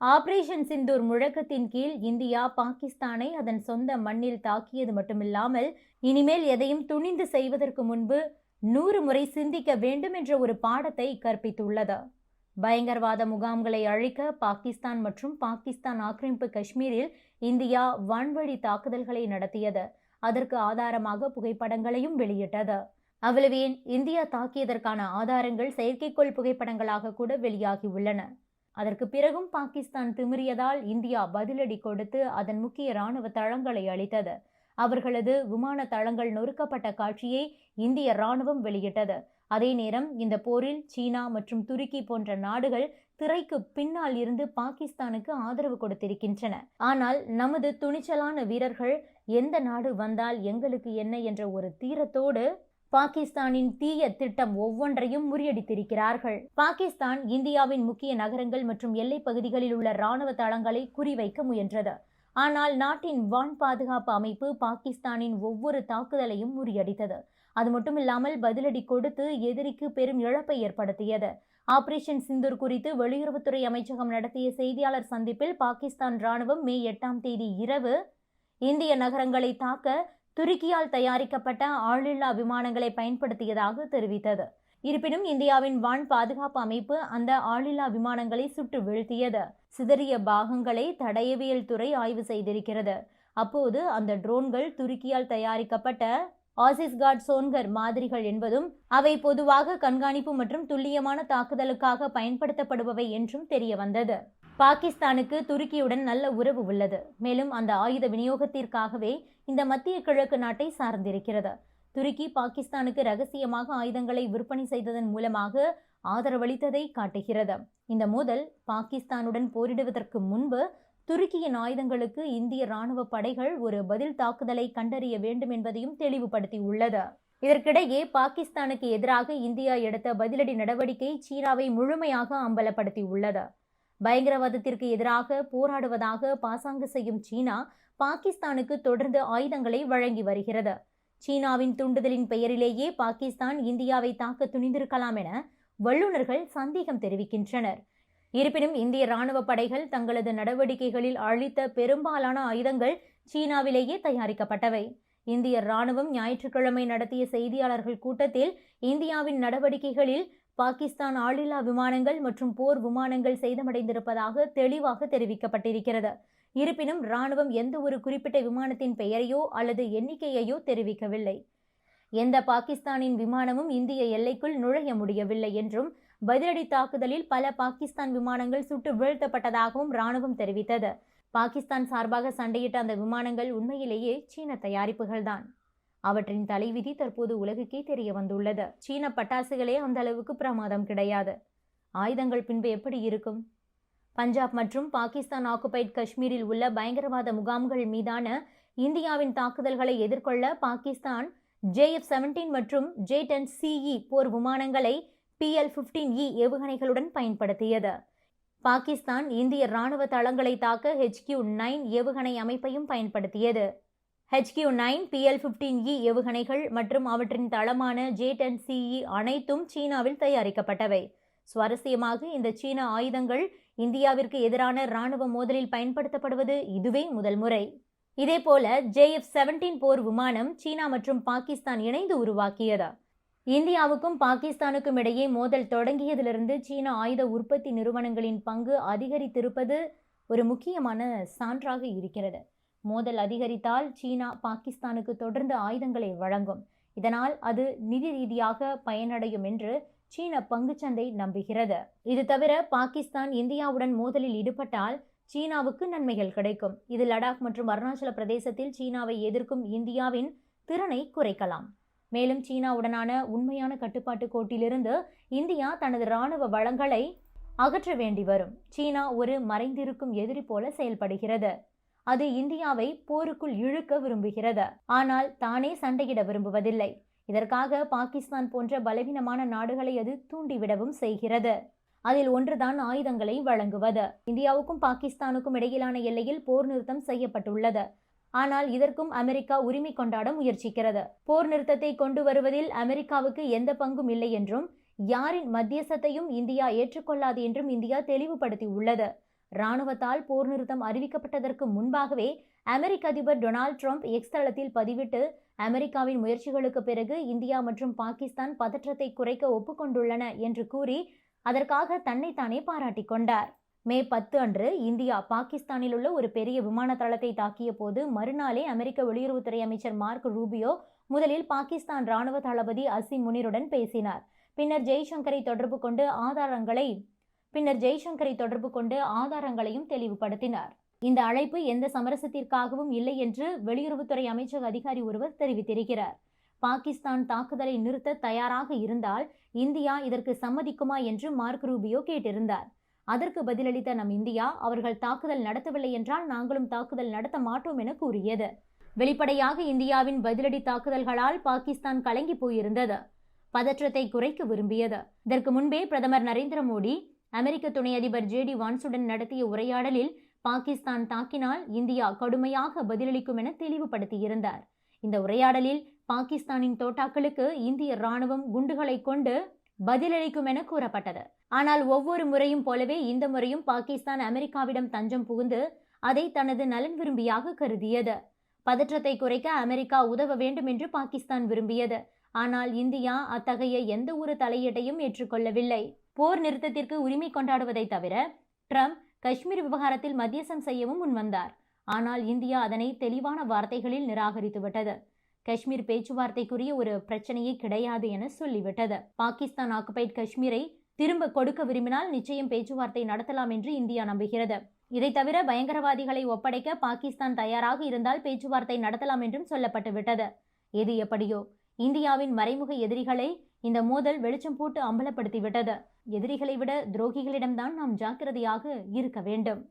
Operation Sindoor முழக்கத்தின் கீழ் India பாகிஸ்தானை அதன் சொந்த மண்ணில் தாக்கியது மட்டுமில்லாமல் இனிமேல் எதையும் துணிந்து செய்வதற்கு முன்பு நூறு முறை சிந்திக்க வேண்டும் என்ற ஒரு பாடத்தை கற்பித்துள்ளது. பயங்கரவாத முகாம்களை அழிக்க பாகிஸ்தான் மற்றும் பாகிஸ்தான் ஆக்கிரமிப்பு காஷ்மீரில் இந்தியா வான்வழி தாக்குதல்களை நடத்தியது. அதற்கு ஆதாரமாக புகைப்படங்களையும் வெளியிட்டது. அவ்வளவேன் இந்தியா தாக்கியதற்கான ஆதாரங்கள் செயற்கைக்கோள் புகைப்படங்களாக கூட வெளியாகி உள்ளன. அதற்கு பிறகும் பாகிஸ்தான் திமிரியதால் இந்தியா பதிலடி கொடுத்து அதன் முக்கிய ராணுவ தளங்களை அளித்தது அவர்களது விமான தளங்கள் நொறுக்கப்பட்ட காட்சியை இந்திய ராணுவம் வெளியிட்டது. அதே நேரம் இந்த போரில் சீனா மற்றும் துருக்கி போன்ற நாடுகள் திரைக்கு பின்னால் இருந்து பாகிஸ்தானுக்கு ஆதரவு கொடுத்திருக்கின்றன. ஆனால் நமது துணிச்சலான வீரர்கள் எந்த நாடு வந்தால் எங்களுக்கு என்ன என்ற ஒரு தீரத்தோடு பாகிஸ்தானின் தீய திட்டம் ஒவ்வொன்றையும் முறியடித்திருக்கிறார்கள். பாகிஸ்தான் இந்தியாவின் முக்கிய நகரங்கள் மற்றும் எல்லைப் பகுதிகளில் உள்ள ராணுவ தளங்களை குறிவைக்க முயன்றது. ஆனால் நாட்டின் வான் பாதுகாப்பு அமைப்பு பாகிஸ்தானின் ஒவ்வொரு தாக்குதலையும் முறியடித்தது. அது மட்டுமில்லாமல் பதிலடி கொடுத்து எதிரிக்கு பெரும் இழப்பை ஏற்படுத்தியது. ஆபரேஷன் சிந்தூர் குறித்து வெளியுறவுத்துறை அமைச்சகம் நடத்திய செய்தியாளர் சந்திப்பில் பாகிஸ்தான் ராணுவம் மே எட்டாம் தேதி இரவு இந்திய நகரங்களை தாக்க துருக்கியால் தயாரிக்கப்பட்ட ஆளில்லா விமானங்களை பயன்படுத்தியதாக தெரிவித்தது. இருப்பினும் இந்தியாவின் வான் பாதுகாப்பு அமைப்பு அந்த ஆளில்லா விமானங்களை சுட்டு வீழ்த்தியது. சிதறிய பாகங்களை தடயவியல் துறை ஆய்வு செய்திருக்கிறது. அப்போது அந்த ட்ரோன்கள் துருக்கியால் தயாரிக்கப்பட்ட ஆசிஸ்கார்ட் சோன்கர் மாதிரிகள் என்பதும் அவை பொதுவாக கண்காணிப்பு மற்றும் துல்லியமான தாக்குதலுக்காக பயன்படுத்தப்படுபவை என்றும் தெரிய வந்தது பாகிஸ்தானுக்கு துருக்கியுடன் நல்ல உறவு உள்ளது. மேலும் அந்த ஆயுத விநியோகத்திற்காகவே இந்த மத்திய கிழக்கு நாட்டை சார்ந்திருக்கிறது. துருக்கி பாகிஸ்தானுக்கு ரகசியமாக ஆயுதங்களை விற்பனை செய்ததன் மூலமாக ஆதரவளித்ததை காட்டுகிறது. இந்த மோதல் பாகிஸ்தானுடன் போரிடுவதற்கு முன்பு துருக்கியின் ஆயுதங்களுக்கு இந்திய ராணுவ படைகள் ஒரு பதில் தாக்குதலை கண்டறிய வேண்டும் என்பதையும் தெளிவுபடுத்தி உள்ளது இதற்கிடையே பாகிஸ்தானுக்கு எதிராக இந்தியா எடுத்த பதிலடி நடவடிக்கை சீனாவை முழுமையாக அம்பலப்படுத்தி உள்ளது பயங்கரவாதத்திற்கு எதிராக போராடுவதாக பாசாங்கு செய்யும் சீனா பாகிஸ்தானுக்கு தொடர்ந்து ஆயுதங்களை வழங்கி வருகிறது. சீனாவின் தூண்டுதலின் பெயரிலேயே பாகிஸ்தான் இந்தியாவை தாக்க துணிந்திருக்கலாம் என வல்லுநர்கள் சந்தேகம் தெரிவிக்கின்றனர். இருப்பினும் இந்திய ராணுவ படைகள் தங்களது நடவடிக்கைகளில் அளித்த பெரும்பாலான ஆயுதங்கள் சீனாவிலேயே தயாரிக்கப்பட்டவை. இந்திய ராணுவம் ஞாயிற்றுக்கிழமை நடத்திய செய்தியாளர்கள் கூட்டத்தில் இந்தியாவின் நடவடிக்கைகளில் பாகிஸ்தான் ஆளில்லா விமானங்கள் மற்றும் போர் விமானங்கள் சேதமடைந்திருப்பதாக தெளிவாக தெரிவிக்கப்பட்டிருக்கிறது. இருப்பினும் ராணுவம் எந்த ஒரு குறிப்பிட்ட விமானத்தின் பெயரையோ அல்லது எண்ணிக்கையையோ தெரிவிக்கவில்லை. எந்த பாகிஸ்தானின் விமானமும் இந்திய எல்லைக்குள் நுழைய முடியவில்லை என்றும் பதிலடி தாக்குதலில் பல பாகிஸ்தான் விமானங்கள் சுட்டு வீழ்த்தப்பட்டதாகவும் ராணுவம் தெரிவித்தது. பாகிஸ்தான் சார்பாக சண்டையிட்ட அந்த விமானங்கள் உண்மையிலேயே சீன தயாரிப்புகள்தான். அவற்றின் தலைவிதி தற்போது உலகுக்கே தெரிய வந்துள்ளது. சீன பட்டாசுகளே அந்த அளவுக்கு பிரமாதம் கிடையாது. ஆயுதங்கள் பின்பு எப்படி இருக்கும்? பஞ்சாப் மற்றும் பாகிஸ்தான் ஆக்குபைட் காஷ்மீரில் உள்ள பயங்கரவாத முகாம்கள் மீதான இந்தியாவின் தாக்குதல்களை எதிர்கொள்ள பாகிஸ்தான் ஜேஎஃப் செவன்டீன் மற்றும் ஜே டென் சிஇ போர் விமானங்களை பிஎல் பிப்டீன் இ ஏவுகணைகளுடன் பயன்படுத்தியது. பாகிஸ்தான் இந்திய ராணுவ தளங்களை தாக்க ஹெச்கியூ நைன் ஏவுகணை அமைப்பையும் பயன்படுத்தியது. HQ nine PL fifteen E ஏவுகணைகள் மற்றும் அவற்றின் தளமான ஜே டென் சிஇ அனைத்தும் சீனாவில் தயாரிக்கப்பட்டவை. சுவாரஸ்யமாக இந்த சீன ஆயுதங்கள் இந்தியாவிற்கு எதிரான ராணுவ மோதலில் பயன்படுத்தப்படுவது இதுவே முதல் முறை. இதேபோல ஜேஎஃப் செவன்டீன் போர் விமானம் சீனா மற்றும் பாகிஸ்தான் இணைந்து உருவாக்கியது. இந்தியாவுக்கும் பாகிஸ்தானுக்கும் இடையே மோதல் தொடங்கியதிலிருந்து சீன ஆயுத உற்பத்தி நிறுவனங்களின் பங்கு அதிகரித்திருப்பது ஒரு முக்கியமான சான்றாக இருக்கிறது. மோதல் அதிகரித்தால் சீனா பாகிஸ்தானுக்கு தொடர்ந்து ஆயுதங்களை வழங்கும். இதனால் அது நிதி ரீதியாக பயனடையும் என்று சீன பங்குச்சந்தை நம்புகிறது. இது தவிர பாகிஸ்தான் இந்தியாவுடன் மோதலில் ஈடுபட்டால் சீனாவுக்கு நன்மைகள் கிடைக்கும். இது லடாக் மற்றும் அருணாச்சல பிரதேசத்தில் சீனாவை எதிர்க்கும் இந்தியாவின் திறனை குறைக்கலாம். மேலும் சீனாவுடனான உண்மையான கட்டுப்பாட்டு கோட்டிலிருந்து இந்தியா தனது இராணுவ வளங்களை அகற்ற வேண்டி வரும். சீனா ஒரு மறைந்திருக்கும் எதிரி போல செயல்படுகிறது. அது இந்தியாவை போருக்குள் இழுக்க விரும்புகிறது. ஆனால் தானே சண்டையிட விரும்புவதில்லை. இதற்காக பாகிஸ்தான் போன்ற பலவீனமான நாடுகளை அது தூண்டிவிடவும் செய்கிறது. அதில் ஒன்றுதான் ஆயுதங்களை வழங்குவது. இந்தியாவுக்கும் பாகிஸ்தானுக்கும் இடையிலான எல்லையில் போர் நிறுத்தம் செய்யப்பட்டுள்ளது. ஆனால் இதற்கும் அமெரிக்கா உரிமை கொண்டாட முயற்சிக்கிறது. போர் நிறுத்தத்தை கொண்டு வருவதில் அமெரிக்காவுக்கு எந்த பங்கும் இல்லை என்றும் யாரின் மத்தியசத்தையும் இந்தியா ஏற்றுக்கொள்ளாது என்றும் இந்தியா தெளிவுபடுத்தி உள்ளது ராணுவத்தால் போர் நிறுத்தம் அறிவிக்கப்பட்டதற்கு முன்பாகவே அமெரிக்க அதிபர் டொனால்ட் ட்ரம்ப் எக்ஸ் தளத்தில் பதிவிட்டு அமெரிக்காவின் முயற்சிகளுக்கு பிறகு இந்தியா மற்றும் பாகிஸ்தான் பதற்றத்தை குறைக்க ஒப்புக்கொண்டுள்ளன என்று கூறி அதற்காக தன்னைத்தானே பாராட்டிக் கொண்டார். மே பத்து அன்று இந்தியா பாகிஸ்தானில் உள்ள ஒரு பெரிய விமான தளத்தை தாக்கிய போது மறுநாளே அமெரிக்க வெளியுறவுத்துறை அமைச்சர் மார்க் ரூபியோ முதலில் பாகிஸ்தான் ராணுவ தளபதி அசிம் முனிருடன் பேசினார். பின்னர் ஜெய்சங்கரை தொடர்பு கொண்டு ஆதாரங்களை பின்னர் ஜெய்சங்கரை தொடர்பு கொண்டு ஆதாரங்களையும் தெளிவுபடுத்தினார். இந்த அழைப்பு எந்த சமரசத்திற்காகவும் இல்லை என்று வெளியுறவுத்துறை அமைச்சக அதிகாரி ஒருவர் தெரிவித்திருக்கிறார். பாகிஸ்தான் தாக்குதலை நிறுத்த தயாராக இருந்தால் இந்தியா இதற்கு சம்மதிக்குமா என்று மார்க் ரூபியோ கேட்டிருந்தார். அதற்கு பதிலளித்த நம் இந்தியா அவர்கள் தாக்குதல் நடத்தவில்லை என்றால் நாங்களும் தாக்குதல் நடத்த மாட்டோம் என கூறியது. வெளிப்படையாக இந்தியாவின் பதிலடி தாக்குதல்களால் பாகிஸ்தான் கலங்கி போயிருந்தது. பதற்றத்தை குறைக்க விரும்பியது. இதற்கு முன்பே பிரதமர் நரேந்திர மோடி அமெரிக்க துணை அதிபர் ஜே டி வான்ஸுடன் நடத்திய உரையாடலில் பாகிஸ்தான் தாக்கினால் இந்தியா கடுமையாக பதிலளிக்கும் என தெளிவுபடுத்தியிருந்தார். இந்த உரையாடலில் பாகிஸ்தானின் தோட்டாக்களுக்கு இந்திய ராணுவம் குண்டுகளை கொண்டு பதிலளிக்கும் என கூறப்பட்டது. ஆனால் ஒவ்வொரு முறையும் போலவே இந்த முறையும் பாகிஸ்தான் அமெரிக்காவிடம் தஞ்சம் புகுந்து அதை தனது நலன் விரும்பியாக கருதியது. பதற்றத்தை குறைக்க அமெரிக்கா உதவ வேண்டும் என்று பாகிஸ்தான் விரும்பியது. ஆனால் இந்தியா அத்தகைய எந்த ஒரு தலையீட்டையும் ஏற்றுக்கொள்ளவில்லை. போர் நிறுத்தத்திற்கு உரிமை கொண்டாடுவதை தவிர ட்ரம்ப் காஷ்மீர் விவகாரத்தில் மத்தியசம் செய்யவும் முன்வந்தார். ஆனால் இந்தியா அதனை தெளிவான வார்த்தைகளில் நிராகரித்துவிட்டது காஷ்மீர் பேச்சுவார்த்தைக்குரிய ஒரு பிரச்சனையே கிடையாது என சொல்லிவிட்டது. பாகிஸ்தான் ஆக்குபைட் காஷ்மீரை திரும்ப கொடுக்க விரும்பினால் நிச்சயம் பேச்சுவார்த்தை நடத்தலாம் என்று இந்தியா நம்புகிறது. இதை தவிர பயங்கரவாதிகளை ஒப்படைக்க பாகிஸ்தான் தயாராக இருந்தால் பேச்சுவார்த்தை நடத்தலாம் என்றும் சொல்லப்பட்டு விட்டது. எது எப்படியோ இந்தியாவின் மறைமுக எதிரிகளை இந்த மோதல் வெளிச்சம் போட்டு அம்பலப்படுத்திவிட்டது எதிரிகளை விட துரோகிகளிடம்தான் நாம் ஜாக்கிரதையாக இருக்க வேண்டும்.